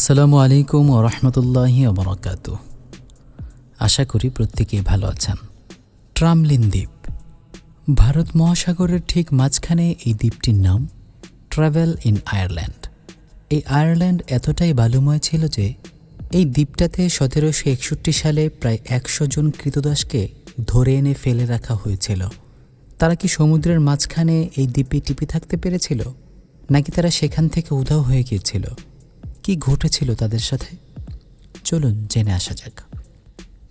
আসসালামু আলাইকুম ও রহমতুল্লাহি অবরাকাত আশা করি প্রত্যেকেই ভালো আছেন। ট্রামলিন দ্বীপ। ভারত মহাসাগরের ঠিক মাঝখানে এই দ্বীপটির নাম ট্রাভেল ইন আয়ারল্যান্ড। এই আয়ারল্যান্ড এতটাই বালুময় ছিল যে এই দ্বীপটাতে সতেরোশো একষট্টি সালে প্রায় একশো জন কৃতদাসকে ধরে এনে ফেলে রাখা হয়েছিল। তারা কি সমুদ্রের মাঝখানে এই দ্বীপে টিপে থাকতে পেরেছিল? নাকি তারা সেখান থেকে উধাও হয়ে গিয়েছিল? কি ঘটেছিল তাদের সাথে? চলুন জেনে আসা যাক।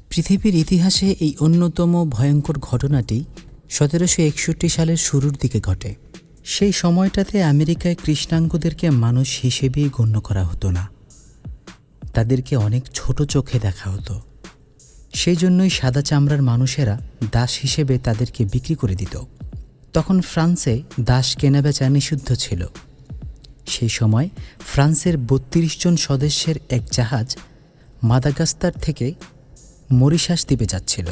পৃথিবীর ইতিহাসে এই অন্যতম ভয়ঙ্কর ঘটনাটি সতেরোশো একষট্টি সালের শুরুর দিকে ঘটে। সেই সময়টাতে আমেরিকায় কৃষ্ণাঙ্গদেরকে মানুষ হিসেবেই গণ্য করা হতো না। তাদেরকে অনেক ছোট চোখে দেখা হতো। সেই জন্যই সাদা চামড়ার মানুষেরা দাস হিসেবে তাদেরকে বিক্রি করে দিত। তখন ফ্রান্সে দাস কেনাবেচা নিষিদ্ধ ছিল। সেই সময় ফ্রান্সের বত্রিশ জন সদস্যের এক জাহাজ মাদাগাস্তার থেকে মরিশাস দ্বীপে যাচ্ছিল।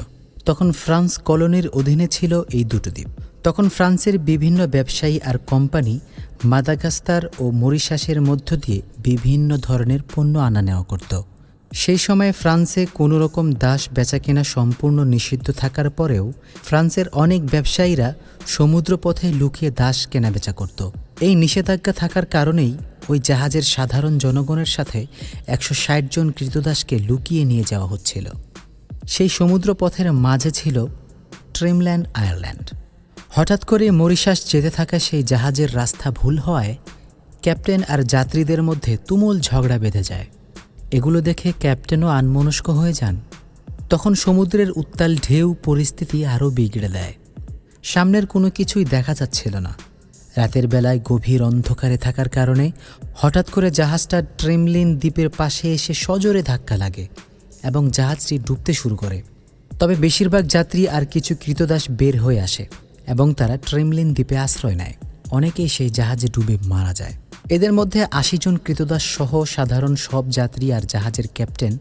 তখন ফ্রান্স কলোনির অধীনে ছিল এই দুটো দ্বীপ। তখন ফ্রান্সের বিভিন্ন ব্যবসায়ী আর কোম্পানি মাদাগাস্তার ও মরিশাসের মধ্য দিয়ে বিভিন্ন ধরনের পণ্য আনা নেওয়া করত। সেই সময় ফ্রান্সে কোনো রকম দাস বেচাকেনা সম্পূর্ণ নিষিদ্ধ থাকার পরেও ফ্রান্সের অনেক ব্যবসায়ীরা সমুদ্রপথে লুকিয়ে দাস কেনাবেচা করত। এই নিষেধাজ্ঞা থাকার কারণেই ওই জাহাজের সাধারণ জনগণের সাথে একশো ষাট জন কৃতদাসকে লুকিয়ে নিয়ে যাওয়া হচ্ছিল। সেই সমুদ্রপথের মাঝে ছিল ট্রিমল্যান্ড আয়ারল্যান্ড। হঠাৎ করে মরিশাস যেতে থাকা সেই জাহাজের রাস্তা ভুল হওয়ায় ক্যাপ্টেন আর যাত্রীদের মধ্যে তুমুল ঝগড়া বেঁধে যায়। এগুলো দেখে ক্যাপ্টেনও আনমনস্ক হয়ে যান। তখন সমুদ্রের উত্তাল ঢেউ পরিস্থিতি আরও বিগড়ে দেয়। সামনের কোনো কিছুই দেখা যাচ্ছিল না। রাতের বেলায় গভীর অন্ধকারে থাকার কারণে হঠাৎ করে জাহাজটা ট্রেমলিন দ্বীপের পাশে এসে সজোরে ধাক্কা লাগে এবং জাহাজটি ডুবতে শুরু করে। তবে বেশিরভাগ যাত্রী আর কিছু কৃতদাস বের হয়ে আসে এবং তারা ট্রেমলিন দ্বীপে আশ্রয় নেয়। অনেকেই সেই জাহাজে ডুবে মারা যায়। এদের মধ্যে আশি জন কৃতদাস সহ সাধারণ সব যাত্রী আর জাহাজের ক্যাপ্টেন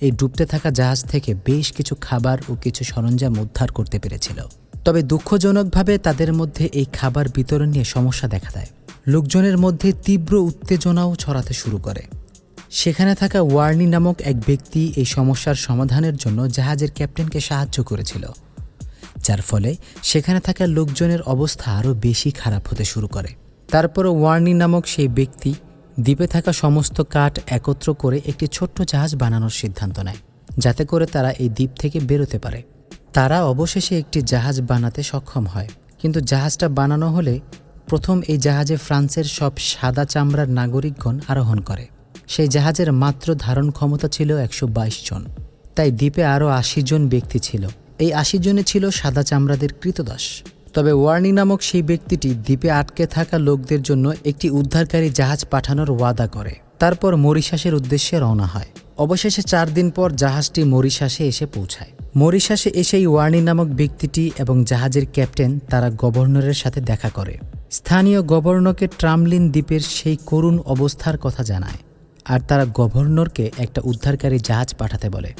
এই ডুবতে থাকা জাহাজ থেকে বেশ কিছু খাবার ও কিছু সরঞ্জাম উদ্ধার করতে পেরেছিল। তবে দুঃখজনকভাবে তাদের মধ্যে এই খাবার বিতরণ নিয়ে সমস্যা দেখা দেয়। লোকজনের মধ্যে তীব্র উত্তেজনাও ছড়াতে শুরু করে। সেখানে থাকা ওয়ার্নি নামক এক ব্যক্তি এই সমস্যার সমাধানের জন্য জাহাজের ক্যাপ্টেনকে সাহায্য করেছিল, যার ফলে সেখানে থাকা লোকজনের অবস্থা আরও বেশি খারাপ হতে শুরু করে। তারপরও ওয়ার্নি নামক সেই ব্যক্তি দ্বীপে থাকা সমস্ত কাঠ একত্র করে একটি ছোট্ট জাহাজ বানানোর সিদ্ধান্ত নেয়, যাতে করে তারা এই দ্বীপ থেকে বেরোতে পারে। তারা অবশেষে একটি জাহাজ বানাতে সক্ষম হয়। কিন্তু জাহাজটা বানানো হলে প্রথম এই জাহাজে ফ্রান্সের সব সাদা চামড়ার নাগরিকগণ আরোহণ করে। সেই জাহাজের মাত্র ধারণ ক্ষমতা ছিল একশো বাইশ জন। তাই দ্বীপে আরও আশি জন ব্যক্তি ছিল। এই আশি জনে ছিল সাদা চামড়াদের কৃতদাস। তবে ওয়ার্নি নামক সেই ব্যক্তিটি দ্বীপে আটকে থাকা লোকদের জন্য একটি উদ্ধারকারী জাহাজ পাঠানোর ওয়াদা করে। তারপর মরিশাসের উদ্দেশ্যে রওনা হয়। অবশেষে চার দিন পর জাহাজটি মরিশাসে এসে পৌঁছায়। মরিশাসে এসেই ওয়ার্নি নামক ব্যক্তিটি এবং জাহাজের ক্যাপ্টেন তারা গভর্নরের সাথে দেখা করে। স্থানীয় গভর্নরকে ট্রামলিন দ্বীপের সেই করুণ অবস্থার কথা জানায় আর তারা গভর্নরকে একটা উদ্ধারকারী জাহাজ পাঠাতে বলে।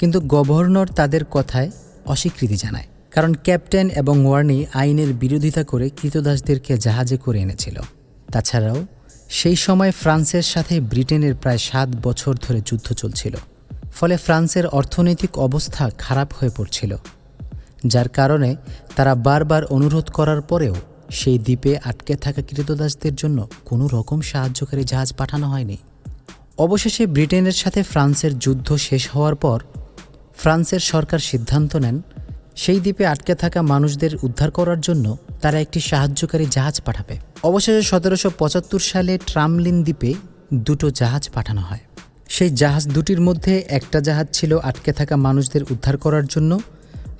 কিন্তু গভর্নর তাদের কথায় অস্বীকৃতি জানায়, কারণ ক্যাপ্টেন এবং ওয়ার্নি আইনের বিরোধিতা করে কৃতদাসদেরকে জাহাজে করে এনেছিল। তাছাড়াও সেই সময় ফ্রান্সের সাথে ব্রিটেনের প্রায় সাত বছর ধরে যুদ্ধ চলছিল। ফলে ফ্রান্সের অর্থনৈতিক অবস্থা খারাপ হয়ে পড়ছিল, যার কারণে তারা বারবার অনুরোধ করার পরেও সেই দ্বীপে আটকে থাকা কৃতদাসদের জন্য কোনো রকম সাহায্যকারী জাহাজ পাঠানো হয়নি। অবশেষে ব্রিটেনের সাথে ফ্রান্সের যুদ্ধ শেষ হওয়ার পর ফ্রান্সের সরকার সিদ্ধান্ত নেন সেই দ্বীপে আটকে থাকা মানুষদের উদ্ধার করার জন্য তারা একটি সাহায্যকারী জাহাজ পাঠাবে। অবশেষে সতেরোশো পঁচাত্তর সালে ট্রামলিন দ্বীপে দুটো জাহাজ পাঠানো হয়। সেই জাহাজ দুটির মধ্যে একটা জাহাজ ছিল আটকে থাকা মানুষদের উদ্ধার করার জন্য,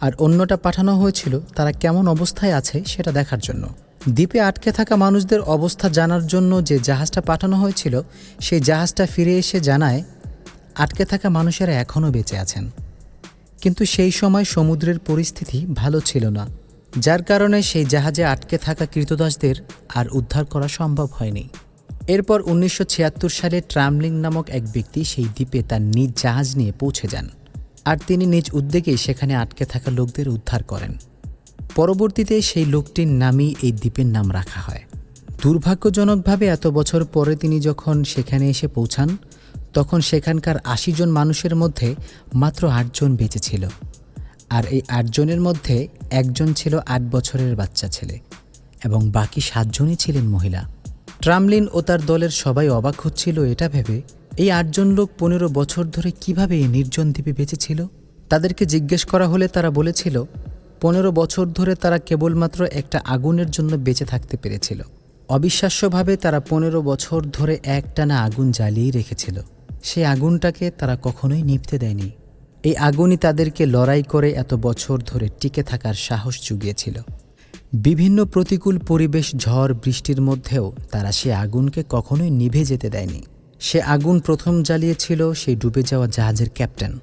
আর অন্যটা পাঠানো হয়েছিল তারা কেমন অবস্থায় আছে সেটা দেখার জন্য। দ্বীপে আটকে থাকা মানুষদের অবস্থা জানার জন্য যে জাহাজটা পাঠানো হয়েছিল, সেই জাহাজটা ফিরে এসে জানায়, আটকে থাকা মানুষেরা এখনও বেঁচে আছেন। কিন্তু সেই সময় সমুদ্রের পরিস্থিতি ভালো ছিল না, যার কারণে সেই জাহাজে আটকে থাকা কৃতদাসদের আর উদ্ধার করা সম্ভব হয়নি। এরপর উনিশশো ছিয়াত্তর সালে ট্রামলিং নামক এক ব্যক্তি সেই দ্বীপে তার নিজ জাহাজ নিয়ে পৌঁছে যান আর তিনি নিজ উদ্যোগেই সেখানে আটকে থাকা লোকদের উদ্ধার করেন। পরবর্তীতে সেই লোকটির নামই এই দ্বীপের নাম রাখা হয়। দুর্ভাগ্যজনকভাবে এত বছর পরে তিনি যখন সেখানে এসে পৌঁছান তখন সেখানকার আশি জন মানুষের মধ্যে মাত্র আটজন বেঁচে ছিল। আর এই আটজনের মধ্যে একজন ছিল আট বছরের বাচ্চা ছেলে এবং বাকি সাতজনই ছিলেন মহিলা। ট্রামলিন ও তার দলের সবাই অবাক হচ্ছিল এটা ভেবে। এই আটজন লোক পনেরো বছর ধরে কীভাবে এই নির্জন দ্বীপে বেঁচেছিল তাদেরকে জিজ্ঞেস করা হলে তারা বলেছিল, পনেরো বছর ধরে তারা কেবলমাত্র একটা আগুনের জন্য বেঁচে থাকতে পেরেছিল। অবিশ্বাস্যভাবে তারা পনেরো বছর ধরে একটানা আগুন জ্বালিয়েই রেখেছিল। সেই আগুনটাকে তারা কখনোই নিভতে দেয়নি। এই আগুনই তাদেরকে লড়াই করে এত বছর ধরে টিকে থাকার সাহস জুগিয়েছিল। বিভিন্ন প্রতিকূল পরিবেশ, ঝড়, বৃষ্টির মধ্যেও তারা সে আগুনকে কখনোই নিভে যেতে দেয়নি। সে আগুন প্রথম জ্বালিয়েছিল সেই ডুবে যাওয়া জাহাজের ক্যাপ্টেন।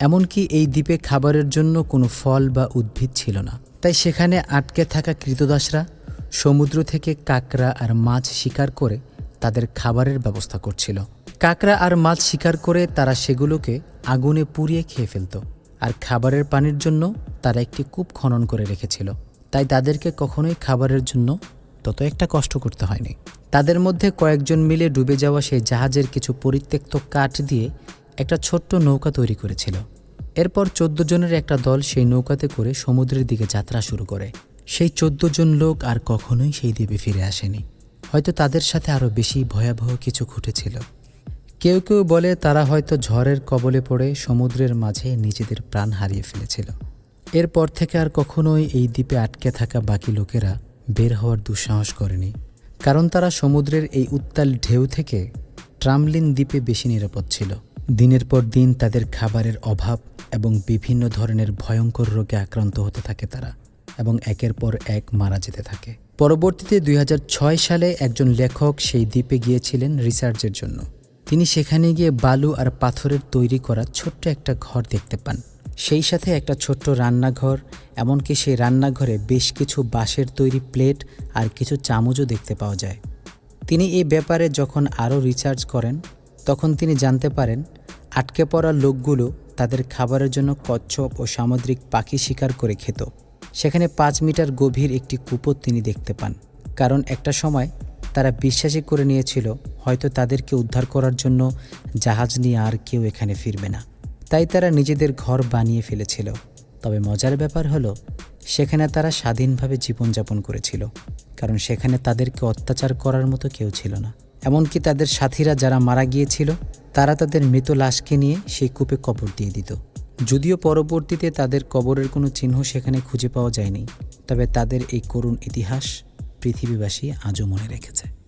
এমনকি এই দ্বীপে খাবারের জন্য কোনো ফল বা উদ্ভিদ ছিল না। তাই সেখানে আটকে থাকা কৃতদাসরা, সমুদ্র থেকে কাকড়া আর মাছ শিকার করে তাদের খাবারের ব্যবস্থা করছিল। কাকড়া আর মাছ শিকার করে তারা সেগুলোকে আগুনে পুড়িয়ে খেয়ে ফেলত। আর খাবারের পানির জন্য তারা একটি কূপ খনন করে রেখেছিল। তাই তাদেরকে কখনোই খাবারের জন্য তত একটা কষ্ট করতে হয়নি। তাদের মধ্যে কয়েকজন মিলে ডুবে যাওয়া সেই জাহাজের কিছু পরিত্যক্ত কাঠ দিয়ে একটা ছোট্ট নৌকা তৈরি করেছিল। এরপর চোদ্দ জনের একটা দল সেই নৌকাতে করে সমুদ্রের দিকে যাত্রা শুরু করে। সেই চোদ্দ জন লোক আর কখনোই সেই দ্বীপে ফিরে আসেনি। হয়তো তাদের সাথে আরও বেশি ভয়াবহ কিছু ঘটেছিল। কেউ কেউ বলে তারা হয়তো ঝড়ের কবলে পড়ে সমুদ্রের মাঝে নিজেদের প্রাণ হারিয়ে ফেলেছিল। এরপর থেকে আর কখনোই এই দ্বীপে আটকে থাকা বাকি লোকেরা বের হওয়ার দুঃসাহস করেনি। কারণ তারা সমুদ্রের এই উত্তাল ঢেউ থেকে ট্রামলিন দ্বীপে বেশি নিরাপদ ছিল। দিনের পর দিন তাদের খাবারের অভাব এবং বিভিন্ন ধরনের ভয়ঙ্কর রোগে আক্রান্ত হতে থাকে তারা এবং একের পর এক মারা যেতে থাকে। পরবর্তীতে দুই হাজার ছয় সালে একজন লেখক সেই দ্বীপে গিয়েছিলেন রিসার্চের জন্য। তিনি সেখানে গিয়ে বালু আর পাথরের তৈরি করা ছোট্ট একটা ঘর দেখতে পান। সেই সাথে একটা ছোট্ট রান্নাঘর, এমনকি সেই রান্নাঘরে বেশ কিছু বাঁশের তৈরি প্লেট আর কিছু চামচও দেখতে পাওয়া যায়। তিনি এই ব্যাপারে যখন আরও রিসার্চ করেন, তখন তিনি জানতে পারেন, আটকে পড়া লোকগুলো তাদের খাবারের জন্য কচ্ছপ ও সামুদ্রিক পাখি শিকার করে খেত। সেখানে পাঁচ মিটার গভীর একটি কূপও তিনি দেখতে পান, কারণ একটা সময় তারা বিশ্বাসই করে নিয়েছিল, হয়তো তাদেরকে উদ্ধার করার জন্য জাহাজ নিয়ে আর কেউ এখানে ফিরবে না। তাই তারা নিজেদের ঘর বানিয়ে ফেলেছিল। তবে মজার ব্যাপার হলো, সেখানে তারা স্বাধীনভাবে জীবনযাপন করেছিল, কারণ সেখানে তাদেরকে অত্যাচার করার মতো কেউ ছিল না। এমনকি তাদের সাথীরা যারা মারা গিয়েছিল, তারা তাদের মৃত লাশকে নিয়ে সেই কূপে কবর দিয়ে দিত। যদিও পরবর্তীতে তাদের কবরের কোনো চিহ্ন সেখানে খুঁজে পাওয়া যায়নি, তবে তাদের এই করুণ ইতিহাস পৃথিবীবাসী আজও মনে রেখেছে।